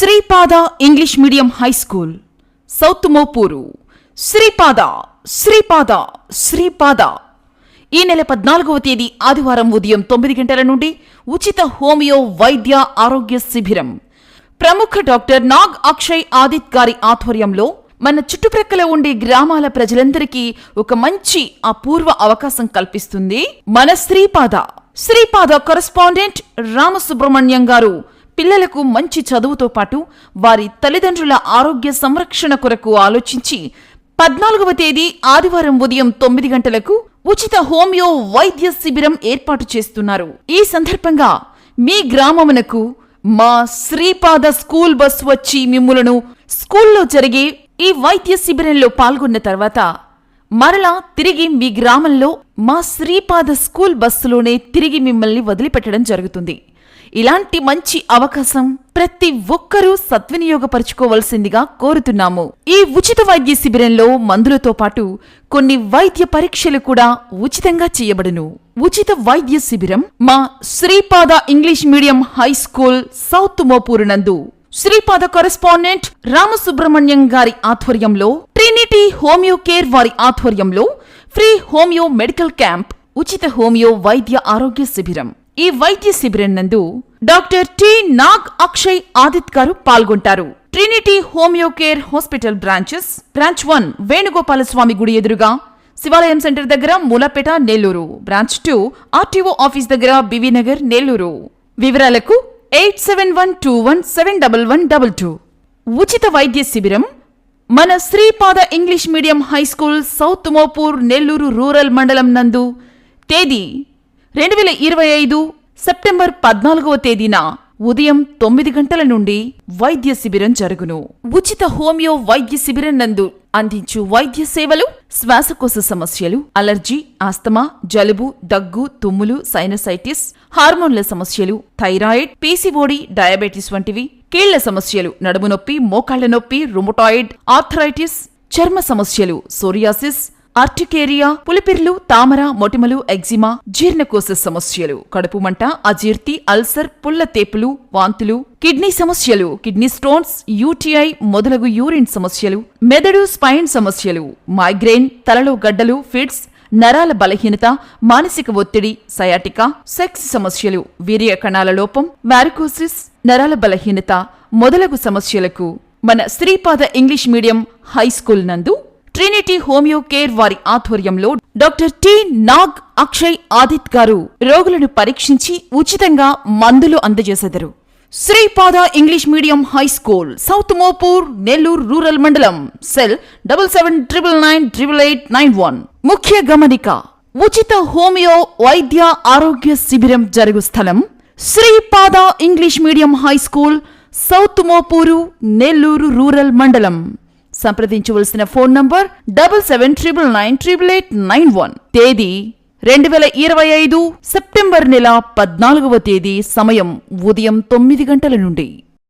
Sripada English medium high school south Mopuru. Sripada Sripada Sripada. ఈ నెల పద్నాలుగవ తేదీ ఆదివారం ఉదయం తొమ్మిది గంటల నుండి ఉచిత హోమియో వైద్య ఆరోగ్య శిబిరం. ప్రముఖ డాక్టర్ నాగ్ అక్షయ్ ఆదిత్ గారి ఆధ్వర్యంలో మన చుట్టుప్రక్కల ఉండే గ్రామాల ప్రజలందరికీ ఒక మంచి అపూర్వ అవకాశం కల్పిస్తుంది మన శ్రీపాద. శ్రీపాద కరస్పాండెంట్ రామసుబ్రహ్మణ్యం గారు పిల్లలకు మంచి చదువుతో పాటు వారి తల్లిదండ్రుల ఆరోగ్య సంరక్షణ కొరకు ఆలోచించి పద్నాలుగవ తేదీ ఆదివారం ఉదయం తొమ్మిది గంటలకు ఉచిత హోమియో వైద్య శిబిరం ఏర్పాటు చేస్తున్నారు. ఈ సందర్భంగా మీ గ్రామమునకు మా శ్రీపాద స్కూల్ బస్ వచ్చి మిమ్ములను స్కూల్లో జరిగే ఈ వైద్య శిబిరంలో పాల్గొన్న తర్వాత మరలా తిరిగి మీ గ్రామంలో మా శ్రీపాద స్కూల్ బస్సులోనే తిరిగి మిమ్మల్ని వదిలిపెట్టడం జరుగుతుంది. ఇలాంటి మంచి అవకాశం ప్రతి ఒక్కరూ సద్వినియోగపరుచుకోవలసిందిగా కోరుతున్నాము. ఈ ఉచిత వైద్య శిబిరంలో మందులతో పాటు కొన్ని వైద్య పరీక్షలు కూడా ఉచితంగా చేయబడును. ఉచిత వైద్య శిబిరం మా Sripada English medium high school south Mopuru నందు. శ్రీపాద కరెస్పాండెంట్ రామసుబ్రహ్మణ్యం గారి ఆధ్వర్యంలో ట్రినిటీ హోమియో కేర్ వారి ఆధ్వర్యంలో ఫ్రీ హోమియో మెడికల్ క్యాంప్ ఉచిత హోమియో వైద్య ఆరోగ్య శిబిరం. ఈ వైద్య శిబిరం నందు డాక్టర్ టి నాగ్ అక్షయ్ ఆదిత్ గారు పాల్గొంటారు. Trinity homeo care hospital branches branch one Venugopala Swamy గుడి ఎదురుగా శివాలయం సెంటర్ దగ్గర Mulapeta Nellore. Branch two RTO office దగ్గర బివినగర్ నెల్లూరు. వివరాలకు eight seven one two one seven double one double two. ఉచిత వైద్య శిబిరం మన Sripada English medium high school south Mopur Nellore rural మండలం నందు తేదీ రెండు వేల ఇరవై ఐదు సెప్టెంబర్ పద్నాలుగవ తేదీన ఉదయం తొమ్మిది గంటల నుండి వైద్య శిబిరం జరుగును. ఉచిత హోమియో వైద్య శిబిరం నందు అందించు వైద్య సేవలు శ్వాసకోశ సమస్యలు అలర్జీ ఆస్తమా జలుబు దగ్గు తుమ్ములు సైనసైటిస్ హార్మోన్ల సమస్యలు థైరాయిడ్ పీసీఓడి డయాబెటీస్ వంటివి కీళ్ళ సమస్యలు నడుము నొప్పి మోకాళ్ళ నొప్పి రుమటాయిడ్ ఆర్థరైటిస్ చర్మ సమస్యలు సోరియాసిస్ ఆర్టికేరియా పులిపిర్లు తామర మొటిమలు ఎగ్జిమా జీర్ణకోశ సమస్యలు కడుపు మంట అజీర్తి అల్సర్ పుల్ల తేపులు వాంతులు కిడ్నీ సమస్యలు కిడ్నీ స్టోన్స్ యూటీఐ మొదలగు యూరిన్ సమస్యలు మెదడు స్పైన్ సమస్యలు మైగ్రేన్ తలలో గడ్డలు ఫిట్స్ నరాల బలహీనత మానసిక ఒత్తిడి సయాటికా సెక్స్ సమస్యలు వీర్య కణాల లోపం వారికోసిస్ నరాల బలహీనత మొదలగు సమస్యలకు మన Sripada English medium high school నందు ట్రినిటీ హోమియో కేర్ వారి ఆధ్వర్యంలో డాక్టర్ టి నాగ్ అక్షయ్ ఆదిత్ గారు రోగులను పరీక్షించి ఉచితంగా మందులు అందజేసెదరు. Sripada English medium high school south Mopur Nellore rural మండలం cell double seven triple nine triple eight nine one. ముఖ్య గమనిక ఉచిత హోమియో వైద్య ఆరోగ్య శిబిరం జరుగు స్థలం Sripada English medium high school south Mopuru Nellore rural మండలం. సంప్రదించవలసిన phone number double seven triple nine triple eight nine one. తేదీ రెండు వేల ఇరవై ఐదు సెప్టెంబర్ నెల పద్నాలుగవ తేదీ సమయం ఉదయం తొమ్మిది గంటల నుండి.